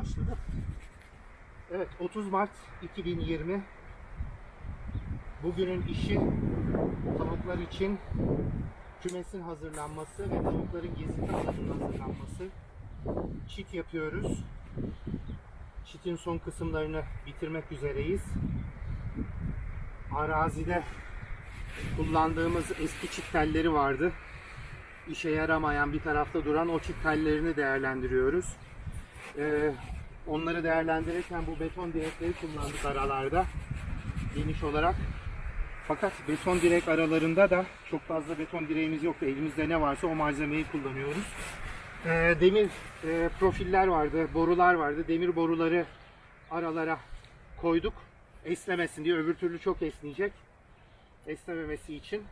başladı. Evet 30 Mart 2020 Bugünün işi tavuklar için kümesin hazırlanması ve tavukların gezinti alanının hazırlanması. Çit yapıyoruz. Çitin son kısımlarını bitirmek üzereyiz. Arazide kullandığımız eski çit telleri vardı. İşe yaramayan bir tarafta duran o çit tellerini değerlendiriyoruz. Ee, onları değerlendirirken bu beton direkleri kullandık aralarda geniş olarak. Fakat beton direk aralarında da çok fazla beton direğimiz yoktu. Elimizde ne varsa o malzemeyi kullanıyoruz. Ee, demir e, profiller vardı, borular vardı. Demir boruları aralara koyduk. Esnemesin diye. Öbür türlü çok esneyecek. Esnememesi için.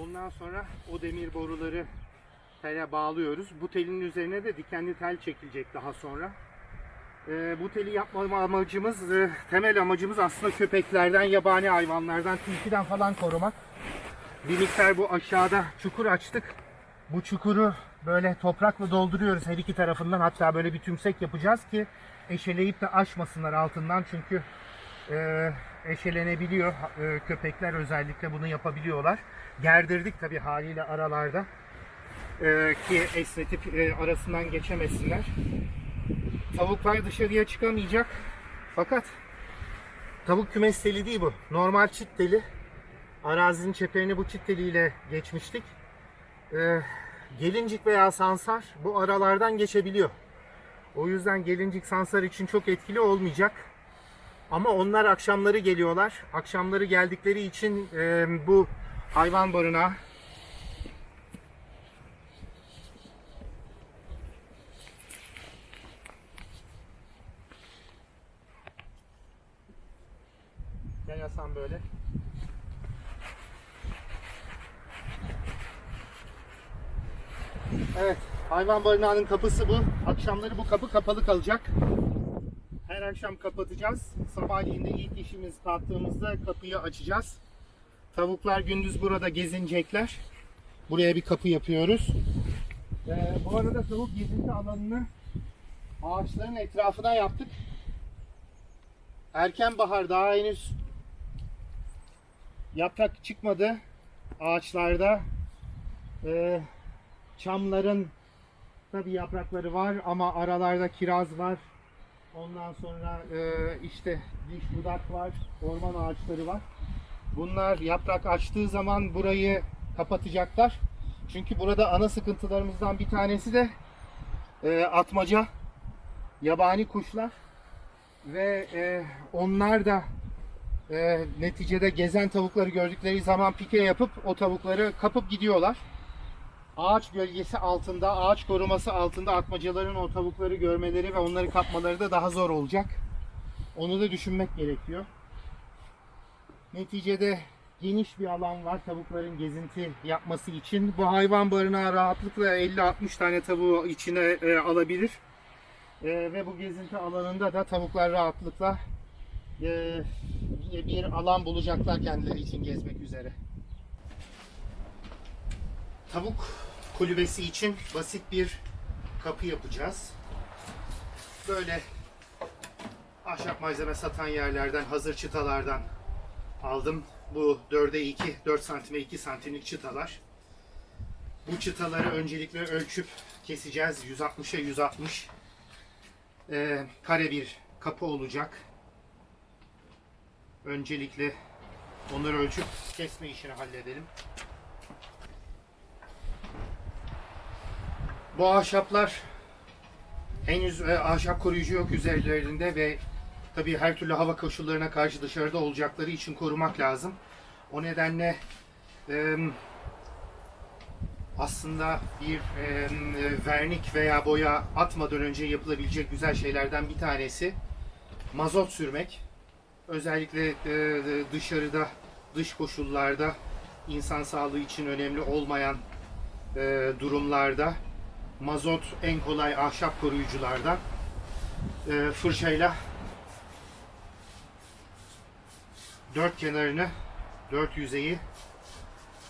Ondan sonra o demir boruları tele bağlıyoruz. Bu telin üzerine de dikenli tel çekilecek daha sonra. Ee, bu teli yapma amacımız, e, temel amacımız aslında köpeklerden, yabani hayvanlardan, tilkiden falan korumak. Bir miktar bu aşağıda çukur açtık. Bu çukuru böyle toprakla dolduruyoruz her iki tarafından. Hatta böyle bir tümsek yapacağız ki eşeleyip de aşmasınlar altından. Çünkü e, eşelenebiliyor. E, köpekler özellikle bunu yapabiliyorlar. Gerdirdik tabii haliyle aralarda. E, ki esnetip e, arasından geçemesinler. Tavuklar dışarıya çıkamayacak. Fakat tavuk kümes teli değil bu. Normal çit teli. Arazinin çeperini bu çit teliyle geçmiştik. Ee, gelincik veya sansar bu aralardan geçebiliyor. O yüzden gelincik sansar için çok etkili olmayacak. Ama onlar akşamları geliyorlar. Akşamları geldikleri için e, bu hayvan barınağı Evet, hayvan barınağının kapısı bu. Akşamları bu kapı kapalı kalacak. Her akşam kapatacağız. Sabahleyin de ilk işimiz kalktığımızda kapıyı açacağız. Tavuklar gündüz burada gezinecekler. Buraya bir kapı yapıyoruz. Ee, bu arada tavuk gezinti alanını ağaçların etrafına yaptık. Erken bahar daha henüz yaprak çıkmadı ağaçlarda. Ee, çamların tabi yaprakları var ama aralarda kiraz var. Ondan sonra e, işte diş budak var, orman ağaçları var. Bunlar yaprak açtığı zaman burayı kapatacaklar. Çünkü burada ana sıkıntılarımızdan bir tanesi de e, atmaca, yabani kuşlar ve e, onlar da e, neticede gezen tavukları gördükleri zaman pike yapıp o tavukları kapıp gidiyorlar. Ağaç gölgesi altında, ağaç koruması altında atmacaların o tavukları görmeleri ve onları kapmaları da daha zor olacak. Onu da düşünmek gerekiyor. Neticede geniş bir alan var tavukların gezinti yapması için. Bu hayvan barınağı rahatlıkla 50-60 tane tavuğu içine e, alabilir. E, ve bu gezinti alanında da tavuklar rahatlıkla e, bir alan bulacaklar kendileri için gezmek üzere. Tavuk kulübesi için basit bir kapı yapacağız. Böyle ahşap malzeme satan yerlerden, hazır çıtalardan aldım. Bu 4'e 2, 4 santime 2 santimlik çıtalar. Bu çıtaları öncelikle ölçüp keseceğiz. 160'a 160 Ee, kare bir kapı olacak. Öncelikle onları ölçüp kesme işini halledelim. Bu ahşaplar henüz e, ahşap koruyucu yok üzerlerinde ve tabii her türlü hava koşullarına karşı dışarıda olacakları için korumak lazım. O nedenle e, aslında bir e, vernik veya boya atmadan önce yapılabilecek güzel şeylerden bir tanesi mazot sürmek. Özellikle e, dışarıda, dış koşullarda insan sağlığı için önemli olmayan e, durumlarda mazot en kolay ahşap koruyuculardan e, fırçayla dört kenarını, dört yüzeyi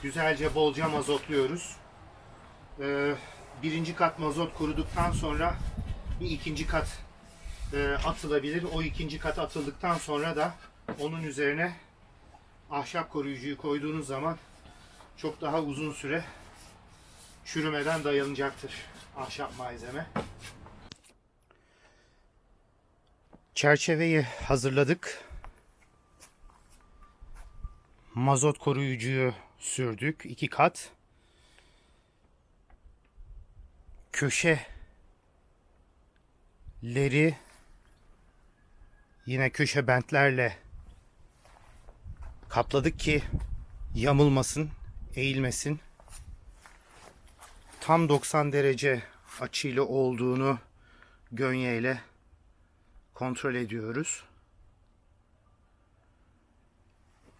güzelce bolca mazotluyoruz. E, birinci kat mazot kuruduktan sonra bir ikinci kat e, atılabilir. O ikinci kat atıldıktan sonra da onun üzerine ahşap koruyucuyu koyduğunuz zaman çok daha uzun süre çürümeden dayanacaktır ahşap malzeme. Çerçeveyi hazırladık. Mazot koruyucuyu sürdük. iki kat. Köşeleri yine köşe bentlerle kapladık ki yamulmasın, eğilmesin. Tam 90 derece açıyla olduğunu gönyeyle kontrol ediyoruz.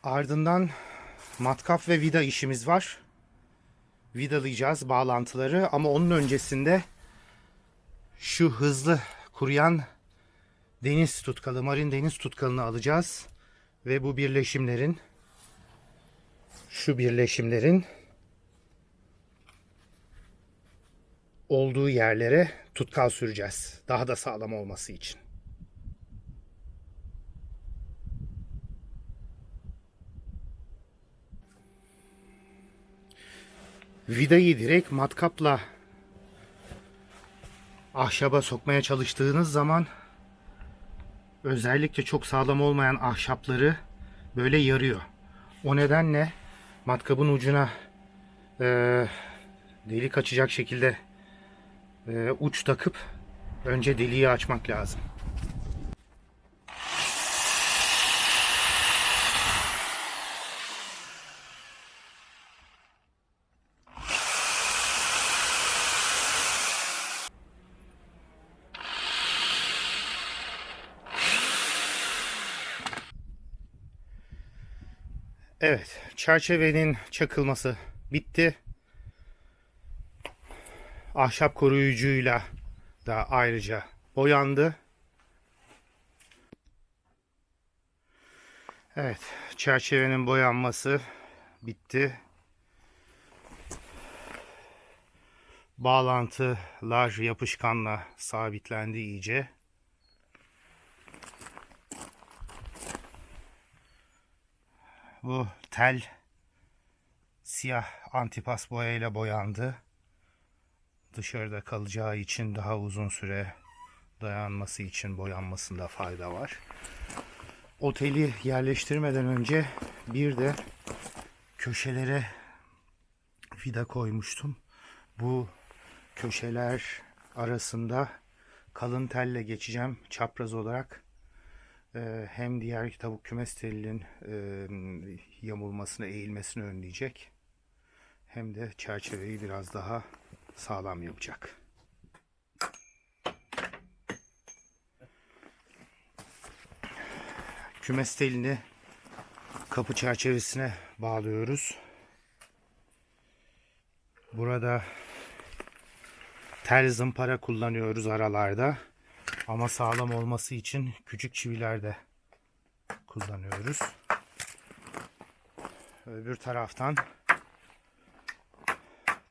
Ardından matkap ve vida işimiz var. Vidalayacağız bağlantıları ama onun öncesinde şu hızlı kuruyan deniz tutkalı, marin deniz tutkalını alacağız ve bu birleşimlerin şu birleşimlerin olduğu yerlere tutkal süreceğiz. Daha da sağlam olması için. Vidayı direkt matkapla ahşaba sokmaya çalıştığınız zaman özellikle çok sağlam olmayan ahşapları böyle yarıyor. O nedenle matkabın ucuna e, delik açacak şekilde e, uç takıp önce deliği açmak lazım. Evet, çerçevenin çakılması bitti. Ahşap koruyucuyla da ayrıca boyandı. Evet, çerçevenin boyanması bitti. Bağlantılar yapışkanla sabitlendi iyice. Bu tel siyah antipas boyayla boyandı. Dışarıda kalacağı için daha uzun süre dayanması için boyanmasında fayda var. Oteli yerleştirmeden önce bir de köşelere vida koymuştum. Bu köşeler arasında kalın telle geçeceğim çapraz olarak. Ee, hem diğer tavuk kümes telinin e, yamulmasını, eğilmesini önleyecek. Hem de çerçeveyi biraz daha sağlam yapacak. Kümes telini kapı çerçevesine bağlıyoruz. Burada tel zımpara kullanıyoruz aralarda. Ama sağlam olması için küçük çiviler de kullanıyoruz. Öbür taraftan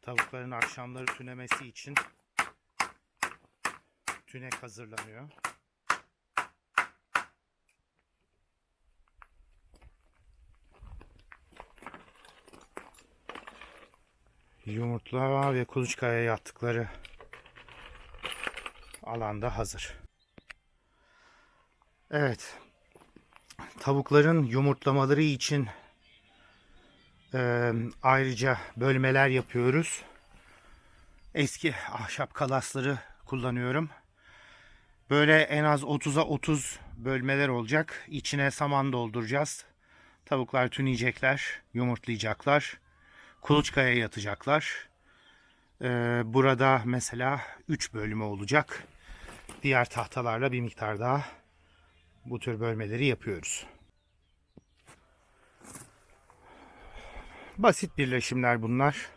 tavukların akşamları tünemesi için tünek hazırlanıyor. Yumurtla ve kuluçkaya yattıkları alanda hazır. Evet. Tavukların yumurtlamaları için e, ayrıca bölmeler yapıyoruz. Eski ahşap kalasları kullanıyorum. Böyle en az 30'a 30 bölmeler olacak. İçine saman dolduracağız. Tavuklar tüneyecekler, yumurtlayacaklar. Kuluçkaya yatacaklar. Ee, burada mesela 3 bölümü olacak. Diğer tahtalarla bir miktar daha bu tür bölmeleri yapıyoruz. Basit birleşimler bunlar.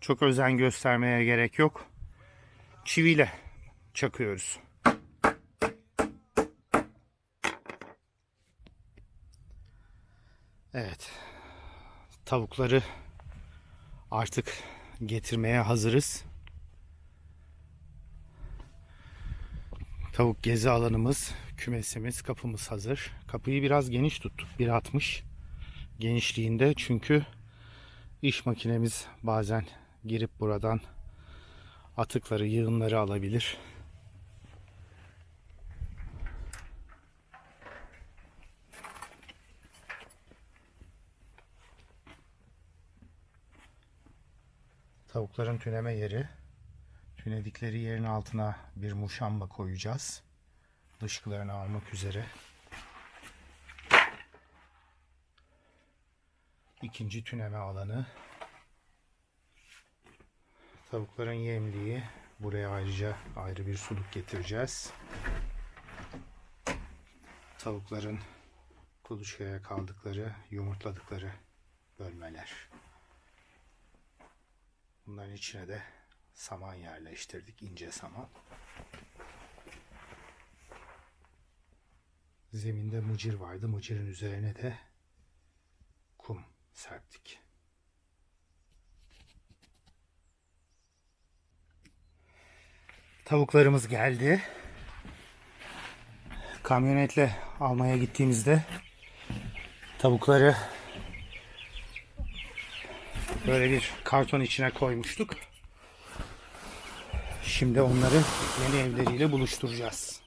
Çok özen göstermeye gerek yok. Çiviyle çakıyoruz. Evet. Tavukları artık getirmeye hazırız. Tavuk gezi alanımız, kümesimiz, kapımız hazır. Kapıyı biraz geniş tuttuk. 1.60 genişliğinde çünkü iş makinemiz bazen girip buradan atıkları, yığınları alabilir. Tavukların tüneme yeri. Tünedikleri yerin altına bir muşamba koyacağız. Dışkılarını almak üzere. İkinci tüneme alanı. Tavukların yemliği. Buraya ayrıca ayrı bir suluk getireceğiz. Tavukların kuluçkaya kaldıkları, yumurtladıkları bölmeler. Bunların içine de saman yerleştirdik, ince saman. Zeminde mıcır vardı. Mıcırın üzerine de serptik. Tavuklarımız geldi. Kamyonetle almaya gittiğimizde tavukları böyle bir karton içine koymuştuk. Şimdi onları yeni evleriyle buluşturacağız.